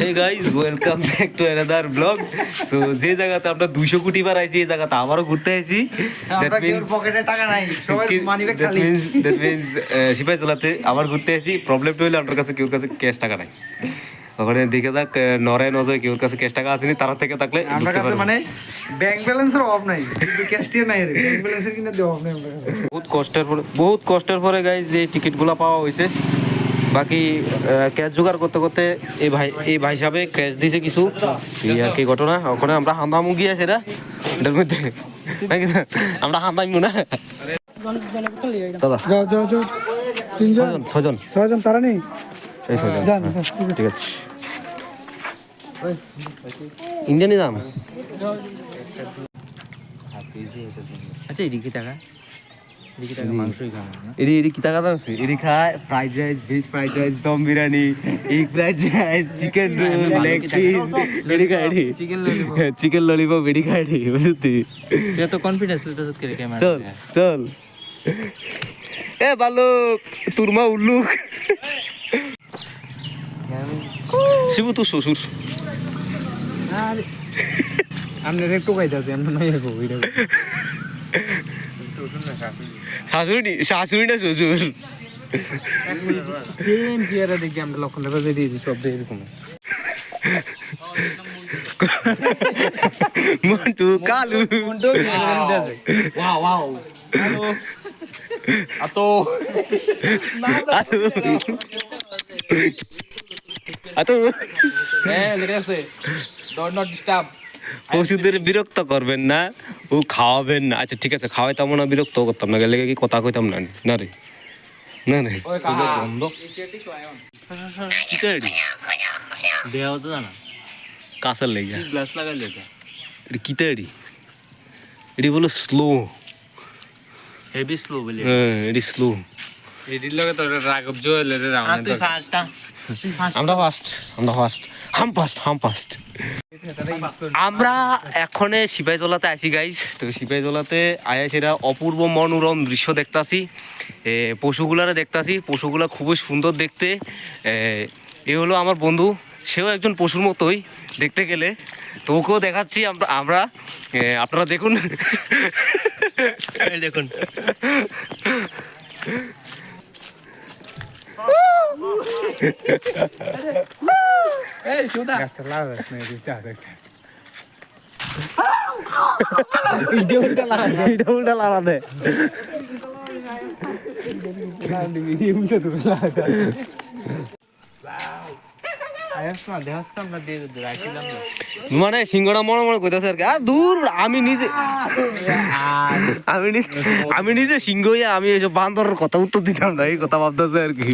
Hey welcome back to another blog so যে জায়গাতে আমরা 200 কোটি বার আইছি এই জায়গাতে আবারও ঘুরতে আইছি। দ্যাট কেউ মিন্স মানি সিপাই চলাতে আবার ঘুরতে আইছি। প্রবলেমটা হলো আপনার কাছে কেউর কাছে ক্যাশ টাকা নাই। ওখানে দেখে যাক নরায় নজয় কেউর কাছে ক্যাশ টাকা আসেনি তারা থেকে থাকলে আমরা কাছে মানে ব্যাংক ব্যালেন্সের অভাব নাই কিন্তু ক্যাশটিও নাই রে। ব্যাংক ব্যালেন্সের কিনা দেওয়া অভাব নাই আমরা কাছে। বহুত কষ্টের পরে বহুত কষ্টের পরে গাইজ যে টিকিটগুলো পাওয়া হয়েছে বাকি ক্যাশ জোগাড় করতে করতে এই ভাই এই ভাই সাহেবে ক্যাশ দিয়েছে কিছু। এই আর কি ঘটনা? ওখানে আমরা হান্দামু গিয়ে সেটা এটার মধ্যে। নাকি? আমরা হান্দামু না? দাদা। যাও যাও যাও। তিনজন? ছজন ছজন তারা নেই? এই ছজন হ্যাঁ, ঠিক আছে। ইন্ডিয়ানই দাম? আচ্ছা এদিকে টাকা আছে? এডি খায় fried rice veg fried rice dum biryani egg fried rice chicken roll leg piece এডি খায় এডি চিকেন ললিপপ এডি খায় বুঝতি তো কনফিডেন্স চল চল। এ বালুক তুরমা উল্লুক। শিবু তো শ্বশুর আপনি একটু খাইতে হবে আমি নাই এটা শাশুড়ি নি- শাশুড়ি। না শ্বশুর সেম চেয়ারে দেখি আমরা লক্ষণ টাকা দিয়ে দিয়েছি সব এরকম মন্টু কালু। ওয়াও ওয়াও আতো। আতো। হ্যাঁ আছে। ডট নট ডিস্টার্ব পশুদের বিরক্ত করবেন না ও খাওয়াবেন না। আচ্ছা ঠিক আছে খাওয়াইতাম না বিরক্ত করতাম না গেলে কি কথা কইতাম না? না রে। না রে। জানা। কাঁচার লেগে গ্লাস লাগাইলে তো এটা বলো স্লো হেভি স্লো বলে। হ্যাঁ এটি স্লো এডির লগে তো রাগব জয়েল রে আর তুই ফাস্টটা আমরা ফার্স্ট আমরা ফার্স্ট হাম ফার্স্ট হাম ফার্স্ট আমরা এখন সিপাহীজলাতে আছি গাইজ তো সিপাহীজলাতে আয়া সেরা অপূর্ব মনোরম দৃশ্য দেখতাছি। পশুগুলারে দেখতাছি। পশুগুলা খুবই সুন্দর দেখতে। এ, এ হলো আমার বন্ধু। সেও একজন পশুর মতোই দেখতে গেলে। তো ওকেও দেখাচ্ছি আমরা আমরা। আপনারা দেখুন। দেখুন। এই সুদা এটা উল্টা লাগাতে আয়াস না দেখাস না আমরা দিয়ে রাখিলাম না মানে সিংহটা মনে মনে কইতাছে আর কি। আর দূর আমি নিজে আমি নিজে আমি নিজে সিংহ হইয়া আমি এইসব বান্দরের কথা উত্তর দিতাম না এই কথা ভাবতেছে আর কি।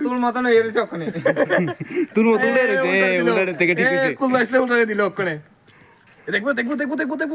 তোর তোর মতন থেকে ঠিক আছে দেখব দেখব দেখব দেখব দেখব।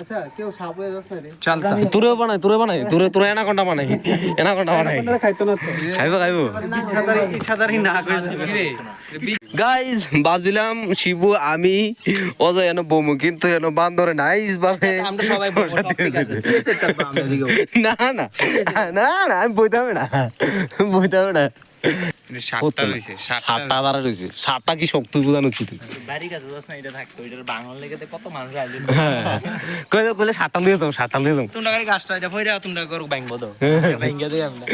আচ্ছা কেউ সাপ হয়ে যাচ্ছে রে। চালতা তোরে বানাই তোরে বানাই। তোরে তোরে এনাকন্ডা বানাই? এনাকন্ডা বানাই? খাইতো না খাইবো খাইবো। ইচ্ছাদারি ইচ্ছাদারি না কই গাইজ ভাবছিলাম শিবু আমি অজয় এনে বমু কিন্তু এনে বান্দরে নাইস ভাবে আমরা সবাই না না। না না আমি বইতাম না বইতাম না। দ্বারা রয়েছে সাতটা কি শক্তি বোঝানো উচিত বাড়ি না এটা থাকতো এটার বাংলা কত মানুষ আইলো কইলে কইলে সাতটা লিয়ে যাও সাতটা লিয়ে যাও। তোমরা গাছটা ফইরা তোমরা করো ব্যাংক দাও ব্যাংকে দিয়ে আমরা।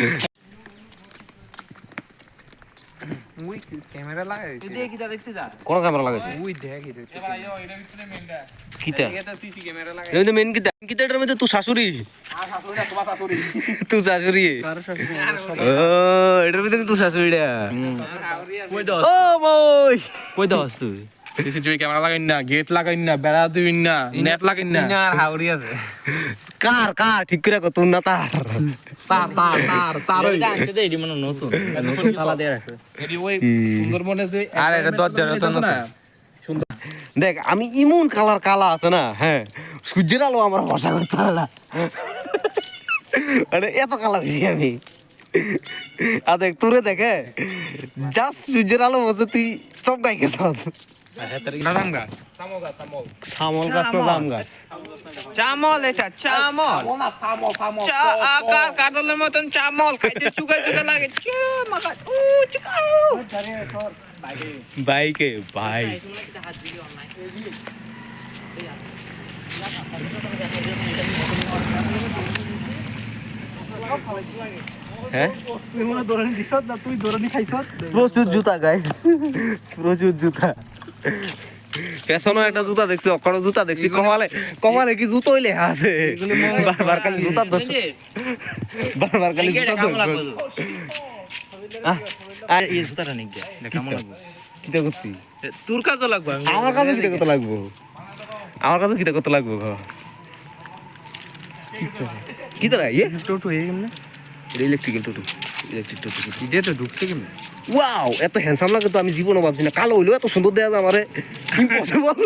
মুই ক্যামেরা লাগাই তুই দিয়ে কিটা দেখতে যা কোন ক্যামেরা লাগাইছে মুই দেখি রে কিতা এটা সিসি ক্যামেরা লাগাই এই মেন কিতা কিতা এটার মধ্যে তুই শাশুড়ি আর শাশুড়ি না তোমার শাশুড়ি তুই শাশুড়ি ও এটার ভিতরে তুই শাশুড়িটা কই দাও ও বই কই দাস তুই সিসিটিভি ক্যামেরা লাগাইন না গেট লাগাইন না বেড়া দিবিন না নেট লাগাইন না। আর হাউরি আছে। কার কার? ঠিক করে কত না তার। তার তার তার তার ওই। জানতে দে এডি মানে নতুন। নতুন তালা দিয়ে রাখছে। এডি ওই সুন্দরবনে যে আর এটা দরজার তো না দেখ আমি ইমন কালার কালা আছে না হ্যাঁ। সূর্যের আলো আমার ভরসা করতে পারে না। মানে এত কালা হয়েছি আমি। আর দেখ তোরে দেখে জাস্ট সূর্যের আলো বসে তুই চমকাই গেছ বাদাম গাছ না জাম গাছ। চামল এটা চামল। চা আকার কাটলের মতন চামল খাইতে চুকা চুকা লাগে। বাইকে ভাই। হ্যাঁ? মনে প্রচুর জুতা গাইস প্রচুর জুতা। পেছনে একটা জুতা দেখছি অকড় জুতা দেখছি কমালে কমালে কি জুতো হইলে আছে বারবার খালি জুতার দোষ বারবার খালি জুতার দোষ আর এই জুতাটা নিক দে দেখ কেমন লাগবে কিটা করছি তোর কাছে লাগবে আমার কাছে কিটা কত লাগবো আমার কাছে কিটা কত লাগবো ঘ কি তোরা ইয়ে টোটো কেমনে এটা ইলেকট্রিক্যাল টোটো ইলেকট্রিক টোটো ইডে তো ঢুকছে কেমনে? ওয়াও এত হ্যান্ডসাম লাগে তো আমি জীবনও ভাবছি না। কালো হইলেও এত সুন্দর দেয়া যায় আমারে। ইম্পসিবল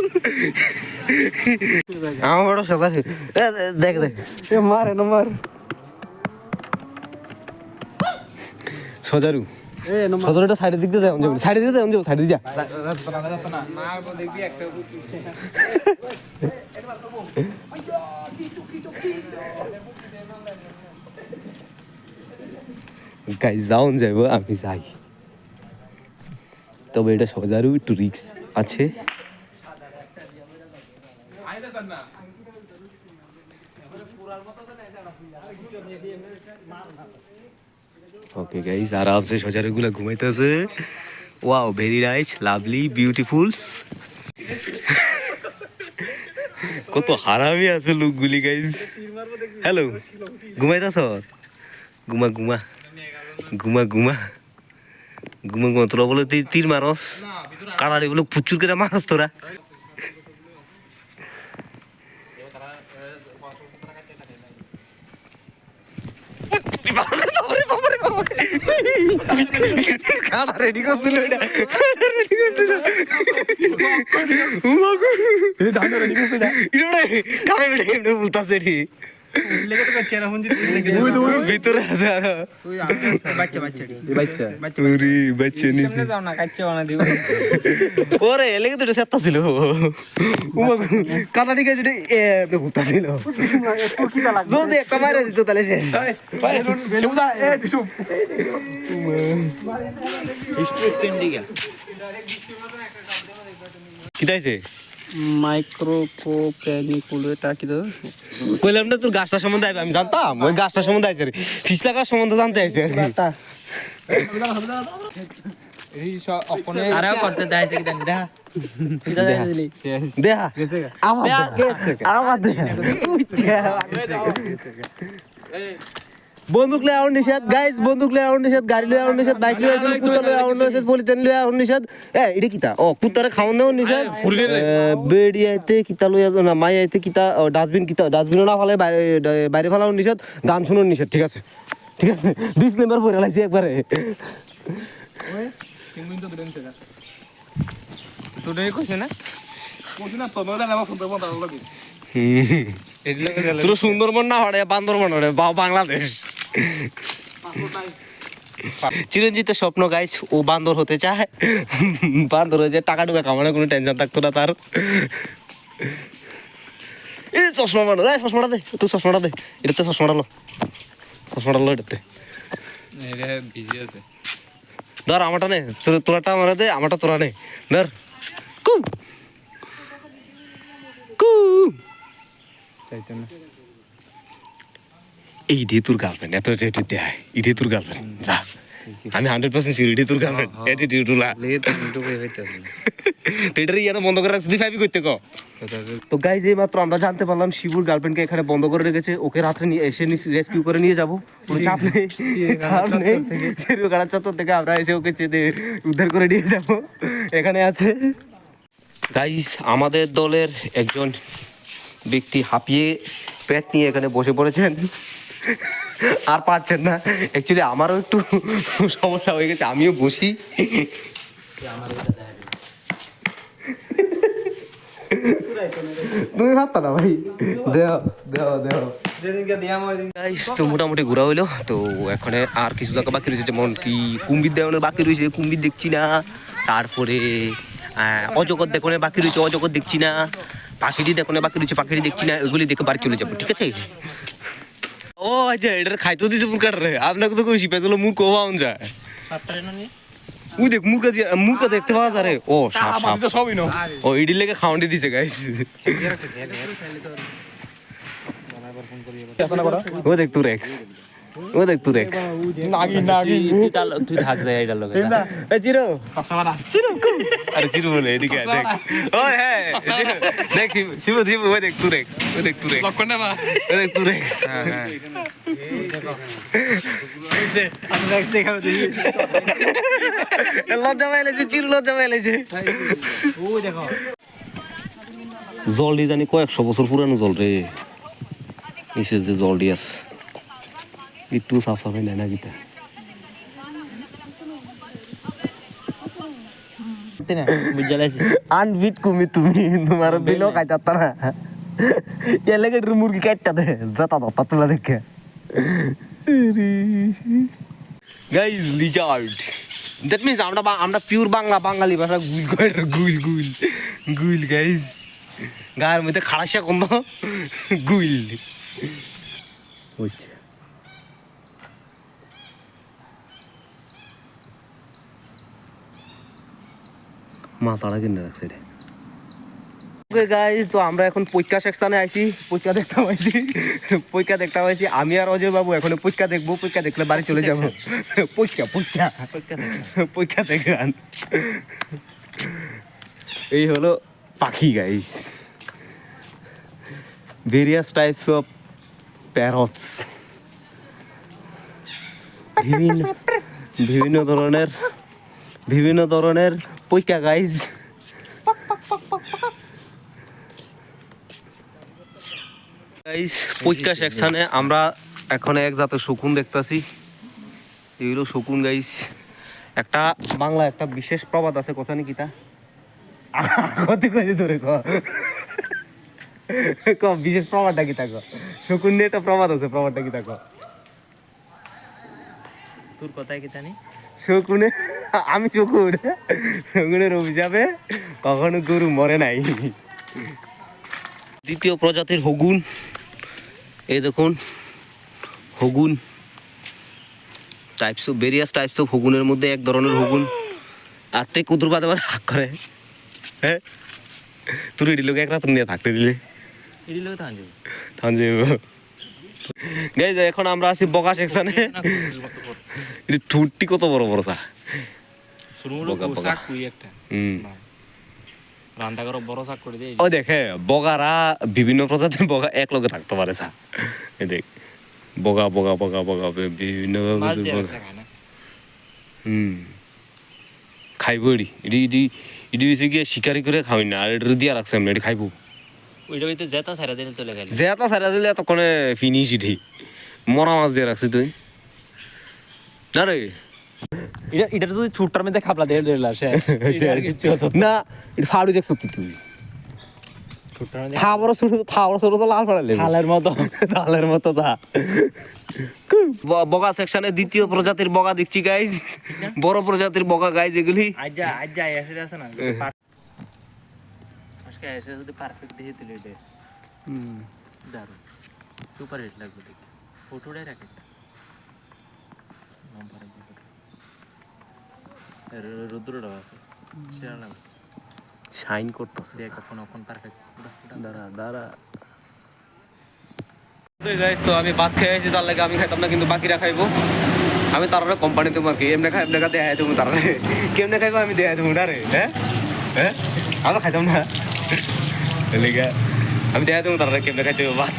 আমার বড় সাদা দেখ দেখ। মার এনো মার। সজারু। এ মার। সজারুটা সাইডের দিক দিয়ে দেয় যাব সাইডের দিকে দেয় যাব সাইডে যা একটা গাই যাওন যাইব আমি যাই। তবে এটা সজারু একটু রিক্স আছে। ওকে গাইস আরামসে সজারুগুলো ঘুমাইতেছে। Wow very nice lovely beautiful কত হারামি আছে লোকগুলি গাইস হ্যালো ঘুমাইতেছ? ঘুমা ঘুমা। ঘুমা ঘুমা ঘুমা ঘুমা তোরা বলে তুই তীর মারস। কাড়াড়ি বলে প্রচুর করে মারস তোরা। কাড়া রেডি করছিল এটা। রেডি করছিল। ধান রেডি কামে বেড়ে এমনি বলতাছে ভিতরে আছে আর। বাচ্চা বাচ্চা বাচ্চা। বাচ্চা বাচ্চা। নি। সামনে যাও না কাচ্চা বানা দিব। ওরে এলেগে তো এটা ছিল। উমাগো কাটা ঠিক আছে এ এমনি বলতাছিল তোর কি লাগবে যদি একটা মারে দিত তাহলে এ কি কইলাম না তোর গাছটা সম্বন্ধে আমি জানতাম ওই গাছটা সম্বন্ধে আইছে রে ফিস লাগার সম্বন্ধে জানতে আইছে আর কি। বন্দুক লয়ে আউন নিষেধ গাইস বন্দুক লয়ে আউন নিষেধ গাড়ি লয়ে আউন নিষেধ বাইক লয়ে আউন কুত্তা লয়ে আউন নিষেধ পলিথিন লয়ে আউন নিষেধ। এ এটা কিতা? ও কুত্তারে খাওয়ান দেওয়া নিষেধ? বেড়ি আইতে কিতা লইয়া না মাই আইতে কিতা ডাস্টবিন কিতা ডাস্টবিন না ফালে বাইরে বাইরে ফেলাও নিষেধ গান শুনুন নিষেধ ঠিক আছে? ঠিক আছে? ডিসক্লেমার পড়ে লাইছি একবারে। তোদের কইছে না? কোন না তোমরা না আমার ফোন দেবো তাহলে লাগবে তোর সুন্দরবন না হড়ে বান্দরবন হড়ে বা বাংলাদেশ। চিরঞ্জিতের স্বপ্ন গাইস ও বান্দর হতে চায়। বান্দর হয়ে যায় টাকা টুকা কামানোর কোনো টেনশন থাকতো না তার। এই চশমা বানো এই চশমাটা দে তুই চশমাটা দে এটাতে চশমাটা লো। চশমাটা লো এটাতে। ধর আমারটা নে তোরাটা আমার দে আমারটা তোরা নে। ধর কু। কু। চাইতো না। এই ডে তোর গার্লফ্রেন্ড এত অ্যাটিটিউড দেয় ইডে তোর গার্লফ্রেন্ড যা। আমি হান্ড্রেড পার্সেন্ট শিওর ইডে তোর গার্লফ্রেন্ড অ্যাটিটিউড লা তো এটার ইয়াটা বন্ধ করে রাখছি ফাইভই করতে কো। তো গাইজ এই মাত্র আমরা জানতে পারলাম শিবুর গার্লফ্রেন্ডকে এখানে বন্ধ করে রেখেছে। ওকে রাত্রে নিয়ে এসে রেস্কিউ করে নিয়ে যাব। চাপ নেই চাপ নেই। চিড়িয়াখানা চত্বর থেকে আমরা এসে ওকে চেতে উদ্ধার করে নিয়ে যাব। এখানে আছে। গাইজ আমাদের দলের একজন ব্যক্তি হাঁপিয়ে পেট নিয়ে এখানে বসে পড়েছেন। আর পারছেন না। অ্যাকচুয়ালি আমারও একটু সমস্যা হয়ে গেছে, আমিও বসি। তুমি ভাবতা না ভাই? দেহ দেহ তো মোটামুটি ঘোরা হইল, তো এখন আর কিছু টাকা বাকি রয়েছে, যেমন কি কুম্বির দেওয়ানোর বাকি রয়েছে কুম্বির দেখছি না। তারপরে অজগর দেখানোর বাকি রয়েছে, অজগর দেখছি না। পাখিটি দেখানোর বাকি রয়েছে, পাখিটি দেখছি না, এগুলি দেখে বাড়ি চলে যাব, ঠিক আছে? ও আচ্ছা এটা খাইতে দিছে পুরকার রে আপনাকে তো কইছি পেছলে মূর্খ পাওয়া যায় ওই দেখ মুরগা দিয়ে মুরগা দেখতে পাওয়া যায় রে ও সাপ সাপ সবই নো ও ইডি লেগে খাউন্ডি দিছে গাইস ও দেখ তুই রেক্স ও দেখ তুই রেক্স নাগি নাগি তুই থাক যায় এটা লগে এ চিরো কম আরে চিরো বলে এদিকে দেখ। ও হ্যাঁ দেখ শিব- শিব শিব ও দেখ তুই রেক্স ও দেখ তুই রেক্স লক্ষণ নেবা। ও দেখ তুই রেক্স আমি নেক্সট দেখাবো তুই লজ্জা পাইলেছে চিরো লজ্জা পাইলেছে ও দেখো। জল দিয়ে জানি কয়েকশো বছর পুরানো জল রে। নিচে যে জল দিয়ে আছে। একটু সাফ সাফাই নেয় না গীতা। আনবিট কুমি তুমি তোমার দিলেও খাইতে না। লাগে একটু মুরগি কাটটা দে যাতা দত্তা তোলা দেখে। গাইজ লিজার্ড দ্যাট মিন্স আমরা আমরা পিওর বাংলা বাঙালি ভাষা গুল গুল গুল গুল গাইজ গায়ের মধ্যে খাড়াসা কম গুল। হচ্ছে মাথাটা কিনে রাখছে রে ওকে গাইজ তো আমরা এখন পৈকা সেকশনে আইছি। পৈকা দেখতে পাইছি। পৈকা দেখতে পাইছি। আমি আর অজয় বাবু এখন পৈকা দেখব। পৈকা দেখলে বাড়ি চলে যাব। পৈকা পৈকা পৈকা দেখলাম। এই হলো পাখি guys various types of parrots বিভিন্ন বিভিন্ন ধরনের বিভিন্ন ধরনের পৈকা গাইজ গাইজ পৈকা সেকশনে আমরা এখন এক জাতের শকুন দেখতাছি। এগুলো শকুন গাইজ একটা বাংলা একটা বিশেষ প্রবাদ আছে কথা নাকি তা? কয়ে ধরে ক? বিশেষ প্রবাদটা কি তা ক? শকুন নিয়ে একটা প্রবাদ আছে প্রবাদটা কি তা ক? তোর কথাই কি জানি? শকুনে আমি শকুন শকুনের অভিশাপে কখনো গরু মরে নাই দ্বিতীয় প্রজাতির হগুন এই দেখুন হগুন types of various types of হগুনের মধ্যে এক ধরনের হগুন আর তে কুতুর বাদে বাদে হাক করে হ্যাঁ তুই এটি লোক এক রাত নিয়ে থাকতে দিলে গাইজ এখন আমরা আছি বকা সেকশনে ঠুটটি কত বড় বড় সা ও দেখে বগারা বিভিন্ন প্রজাতির বগা এক লগে থাকতে পারে সা দেখ বগা বগা বগা বগা বিভিন্ন হুম খাইব এডি এডি এডি এডি হয়েছে গিয়ে শিকারি করে খাওয়াই না আর এটা দিয়া রাখছে এটি খাইব। ওইটা ভিতরে জেতা সারা দিলে চলে গেল এত সারা দিলে এতক্ষণে ফিনিশ ইঠি মরা মাছ দিয়ে রাখছি তুই। না রে এটা এটা যদি ছুটটার মধ্যে খাপলা দিয়ে হতো না। এটা ফাড়ু দেখছ তুই তো লাল ফাড়ালে মতো। মতো যা। বগা সেকশনে দ্বিতীয় প্রজাতির বগা দেখছি গাইজ বড় প্রজাতির বগা গাইজ এগুলি। আজ্জা আজ্জা এসে আছে না? আজকে এসে যদি পারফেক্ট দিয়ে দিলে এটা। দারুণ। সুপার হিট লাগবে দেখি ফটোটাই রাখ। নম্বরে রুদ্রটাও আছে। লাগবে শাইন করতেছে কখন কখন পারফেক্ট দাঁড়া দাঁড়া। তো আমি ভাত খেয়ে আছি তার লাগে আমি খাইতাম না কিন্তু বাকিরা খাইবো। আমি তার কোম্পানি দেবো আর কি? এমনি খাই এমনি দেখাই দেবো তার কেমনে খাইবো আমি দেখাই দেবো না রে হ্যাঁ? হ্যাঁ? আমি তো খাইতাম না। আমি দেখাই দেবো তার কেমনে খাইতে ভাত?